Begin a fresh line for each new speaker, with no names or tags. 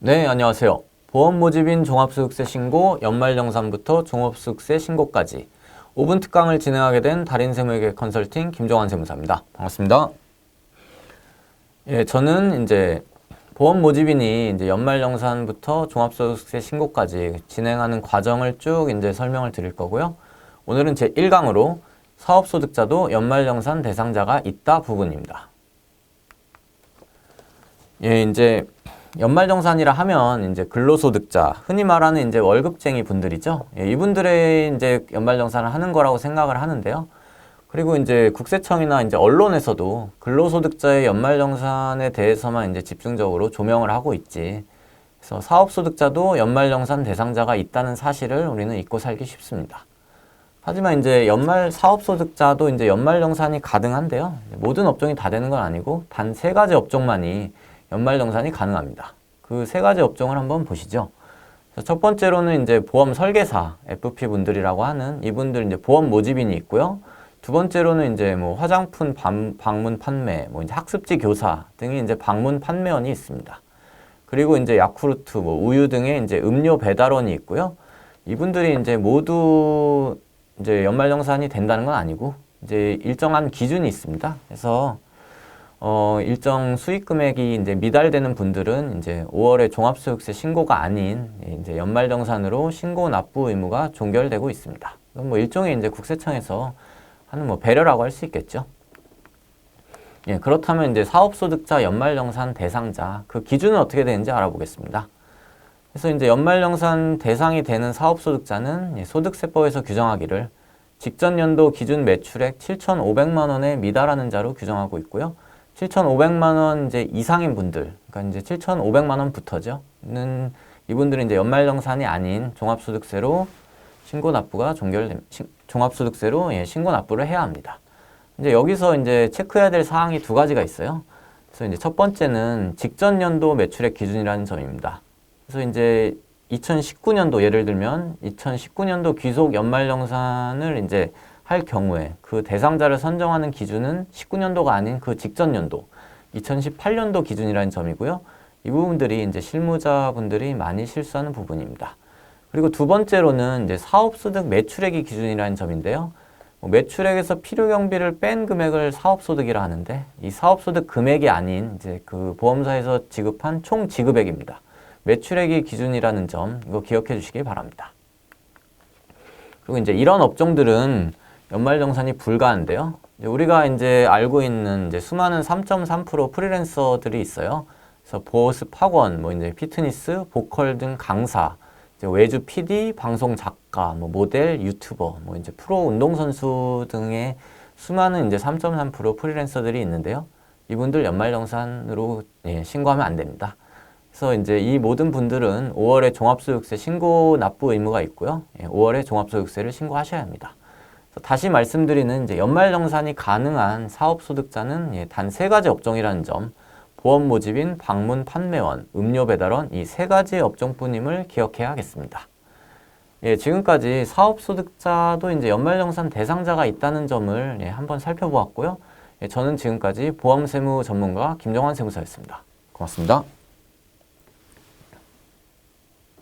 네, 안녕하세요. 보험 모집인 종합소득세 신고 연말정산부터 종합소득세 신고까지 5분 특강을 진행하게 된 달인세무회계 컨설팅 김종환 세무사입니다. 반갑습니다. 예, 저는 이제 보험 모집인이 이제 연말정산부터 종합소득세 신고까지 진행하는 과정을 쭉 이제 설명을 드릴 거고요. 오늘은 제 1강으로 사업소득자도 연말정산 대상자가 있다 부분입니다. 예, 이제 연말정산이라 하면 이제 근로소득자, 흔히 말하는 이제 월급쟁이 분들이죠. 예, 이분들의 이제 연말정산을 하는 거라고 생각을 하는데요. 그리고 이제 국세청이나 이제 언론에서도 근로소득자의 연말정산에 대해서만 이제 집중적으로 조명을 하고 있지. 그래서 사업소득자도 연말정산 대상자가 있다는 사실을 우리는 잊고 살기 쉽습니다. 하지만 이제 연말 사업소득자도 이제 연말정산이 가능한데요. 모든 업종이 다 되는 건 아니고 단 세 가지 업종만이 연말정산이 가능합니다. 그 세 가지 업종을 한번 보시죠. 첫 번째로는 이제 보험 설계사, FP 분들이라고 하는 이분들 이제 보험 모집인이 있고요. 두 번째로는 이제 뭐 화장품 방, 방문 판매, 뭐 이제 학습지 교사 등이 이제 방문 판매원이 있습니다. 그리고 이제 야쿠르트, 뭐 우유 등의 이제 음료 배달원이 있고요. 이분들이 이제 모두 이제 연말정산이 된다는 건 아니고 이제 일정한 기준이 있습니다. 그래서 어, 일정 수익 금액이 이제 미달되는 분들은 이제 5월에 종합소득세 신고가 아닌 이제 연말정산으로 신고 납부 의무가 종결되고 있습니다. 뭐 일종의 이제 국세청에서 하는 뭐 배려라고 할 수 있겠죠. 예, 그렇다면 이제 사업소득자 연말정산 대상자 그 기준은 어떻게 되는지 알아보겠습니다. 그래서 이제 연말정산 대상이 되는 사업소득자는 예, 소득세법에서 규정하기를 직전 연도 기준 매출액 7,500만 원에 미달하는 자로 규정하고 있고요. 7,500만 원 이제 이상인 분들, 그러니까 이제 7,500만 원부터죠.는 이분들은 이제 연말정산이 아닌 종합소득세로 신고 납부가 종결됩 종합소득세로 예, 신고 납부를 해야 합니다. 이제 여기서 이제 체크해야 될 사항이 두 가지가 있어요. 그래서 이제 첫 번째는 직전 연도 매출액 기준이라는 점입니다. 그래서 이제 2019년도 예를 들면 2019년도 귀속 연말정산을 이제 할 경우에 그 대상자를 선정하는 기준은 19년도가 아닌 그 직전 연도 2018년도 기준이라는 점이고요. 이 부분들이 이제 실무자분들이 많이 실수하는 부분입니다. 그리고 두 번째로는 이제 사업소득 매출액이 기준이라는 점인데요. 뭐 매출액에서 필요 경비를 뺀 금액을 사업소득이라 하는데 이 사업소득 금액이 아닌 이제 그 보험사에서 지급한 총 지급액입니다. 매출액이 기준이라는 점 이거 기억해 주시기 바랍니다. 그리고 이제 이런 업종들은 연말정산이 불가한데요. 우리가 이제 알고 있는 이제 수많은 3.3% 프리랜서들이 있어요. 그래서 보습 학원, 뭐 이제 피트니스, 보컬 등 강사, 외주 PD, 방송 작가, 뭐 모델, 유튜버, 뭐 이제 프로 운동선수 등의 수많은 이제 3.3% 프리랜서들이 있는데요. 이분들 연말정산으로 예, 신고하면 안 됩니다. 그래서 이제 이 모든 분들은 5월에 종합소득세 신고 납부 의무가 있고요. 예, 5월에 종합소득세를 신고하셔야 합니다. 다시 말씀드리는 이제 연말 정산이 가능한 사업 소득자는 예, 단 세 가지 업종이라는 점, 보험 모집인, 방문 판매원, 음료 배달원 이 세 가지 업종뿐임을 기억해야 하겠습니다. 예, 지금까지 사업 소득자도 이제 연말 정산 대상자가 있다는 점을 예, 한번 살펴보았고요. 예, 저는 지금까지 보험 세무 전문가 김정환 세무사였습니다. 고맙습니다.